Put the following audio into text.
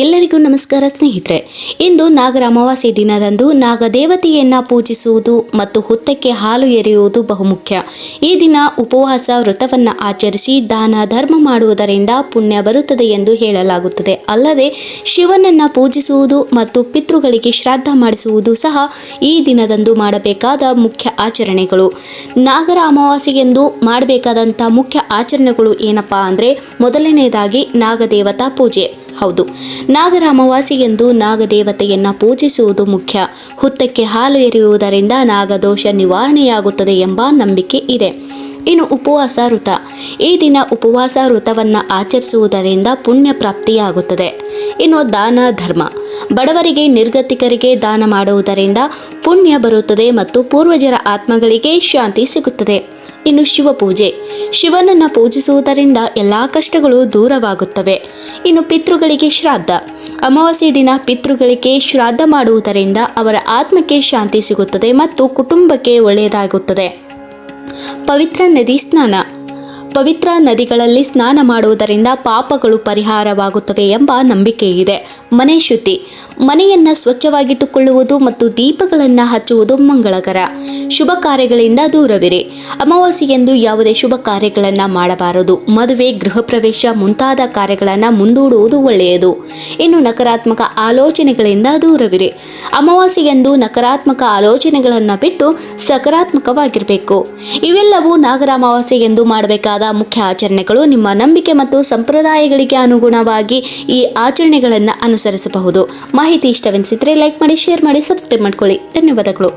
ಎಲ್ಲರಿಗೂ ನಮಸ್ಕಾರ ಸ್ನೇಹಿತರೆ. ಇಂದು ನಾಗರ ಅಮಾವಾಸ್ಯೆ ದಿನದಂದು ನಾಗದೇವತೆಯನ್ನ ಪೂಜಿಸುವುದು ಮತ್ತು ಹುತ್ತಕ್ಕೆ ಹಾಲು ಎರೆಯುವುದು ಬಹುಮುಖ್ಯ. ಈ ದಿನ ಉಪವಾಸ ವ್ರತವನ್ನ ಆಚರಿಸಿ ದಾನ ಧರ್ಮ ಮಾಡುವುದರಿಂದ ಪುಣ್ಯ ಬರುತ್ತದೆ ಎಂದು ಹೇಳಲಾಗುತ್ತದೆ. ಅಲ್ಲದೆ ಶಿವನನ್ನ ಪೂಜಿಸುವುದು ಮತ್ತು ಪಿತೃಗಳಿಗೆ ಶ್ರಾದ್ದ ಮಾಡಿಸುವುದು ಸಹ ಈ ದಿನದಂದು ಮಾಡಬೇಕಾದ ಮುಖ್ಯ ಆಚರಣೆಗಳು. ನಾಗರ ಅಮಾವಾಸ್ಯೆಗೆಂದು ಮಾಡಬೇಕಾದಂಥ ಮುಖ್ಯ ಆಚರಣೆಗಳು ಏನಪ್ಪಾ ಅಂದರೆ ಮೊದಲನೆಯದಾಗಿ ನಾಗದೇವತಾ ಪೂಜೆ. ಹೌದು. ನಾಗರ ಅಮಾವಾಸ್ಯೆಯಂದು ನಾಗದೇವತೆಯನ್ನ ಪೂಜಿಸುವುದು ಮುಖ್ಯ. ಹುತ್ತಕ್ಕೆ ಹಾಲು ಎರೆಯುವುದರಿಂದ ನಾಗದೋಷ ನಿವಾರಣೆಯಾಗುತ್ತದೆ ಎಂಬ ನಂಬಿಕೆ ಇದೆ. ಇನ್ನು ಉಪವಾಸ ವೃತ ಈ ದಿನ ಉಪವಾಸ ವೃತವನ್ನು ಆಚರಿಸುವುದರಿಂದ ಪುಣ್ಯ ಪ್ರಾಪ್ತಿಯಾಗುತ್ತದೆ. ಇನ್ನು ದಾನ, ಧರ್ಮ. ಬಡವರಿಗೆ, ನಿರ್ಗತಿಕರಿಗೆ ದಾನ ಮಾಡುವುದರಿಂದ ಪುಣ್ಯ ಬರುತ್ತದೆ ಮತ್ತು ಪೂರ್ವಜರ ಆತ್ಮಗಳಿಗೆ ಶಾಂತಿ ಸಿಗುತ್ತದೆ. ಇನ್ನು ಶಿವಪೂಜೆ. ಶಿವನನ್ನು ಪೂಜಿಸುವುದರಿಂದ ಎಲ್ಲ ಕಷ್ಟಗಳು ದೂರವಾಗುತ್ತವೆ. ಇನ್ನು ಪಿತೃಗಳಿಗೆ ಶ್ರಾದ್ದ. ಅಮಾವಾಸ್ಯ ದಿನ ಪಿತೃಗಳಿಗೆ ಶ್ರಾದ್ದ ಮಾಡುವುದರಿಂದ ಅವರ ಆತ್ಮಕ್ಕೆ ಶಾಂತಿ ಸಿಗುತ್ತದೆ ಮತ್ತು ಕುಟುಂಬಕ್ಕೆ ಒಳ್ಳೆಯದಾಗುತ್ತದೆ. ಪವಿತ್ರ ನದಿ ಸ್ನಾನ. ಪವಿತ್ರ ನದಿಗಳಲ್ಲಿ ಸ್ನಾನ ಮಾಡುವುದರಿಂದ ಪಾಪಗಳು ಪರಿಹಾರವಾಗುತ್ತವೆ ಎಂಬ ನಂಬಿಕೆ ಇದೆ ಮನೆ ಶುದ್ಧಿ. ಮನೆಯನ್ನು ಸ್ವಚ್ಛವಾಗಿಟ್ಟುಕೊಳ್ಳುವುದು ಮತ್ತು ದೀಪಗಳನ್ನು ಹಚ್ಚುವುದು ಮಂಗಳಕರ. ಶುಭ ಕಾರ್ಯಗಳಿಂದ ದೂರವಿರಿ. ಅಮಾವಾಸ್ಯೆಯಂದು ಯಾವುದೇ ಶುಭ ಕಾರ್ಯಗಳನ್ನು ಮಾಡಬಾರದು. ಮದುವೆ, ಗೃಹ ಪ್ರವೇಶ ಮುಂತಾದ ಕಾರ್ಯಗಳನ್ನು ಮುಂದೂಡುವುದು ಒಳ್ಳೆಯದು. ಇನ್ನು ನಕಾರಾತ್ಮಕ ಆಲೋಚನೆಗಳಿಂದ ದೂರವಿರಿ. ಅಮಾವಾಸ್ಯೆಯಂದು ನಕಾರಾತ್ಮಕ ಆಲೋಚನೆಗಳನ್ನು ಬಿಟ್ಟು ಸಕಾರಾತ್ಮಕವಾಗಿರಬೇಕು. ಇವೆಲ್ಲವೂ ನಾಗರ ಅಮಾವಾಸ್ಯೆ ಎಂದು ಮಾಡಬೇಕಾದ ಮುಖ್ಯ ಆಚರಣೆಗಳು ನಿಮ್ಮ ನಂಬಿಕೆ ಮತ್ತು ಸಂಪ್ರದಾಯಗಳಿಗೆ ಅನುಗುಣವಾಗಿ ಈ ಆಚರಣೆಗಳನ್ನು ಅನುಸರಿಸಬಹುದು. ಮಾಹಿತಿ ಇಷ್ಟವೆನಿಸಿದರೆ ಲೈಕ್ ಮಾಡಿ ಶೇರ್ ಮಾಡಿ ಸಬ್ಸ್ಕ್ರೈಬ್ ಮಾಡ್ಕೊಳ್ಳಿ. ಧನ್ಯವಾದಗಳು.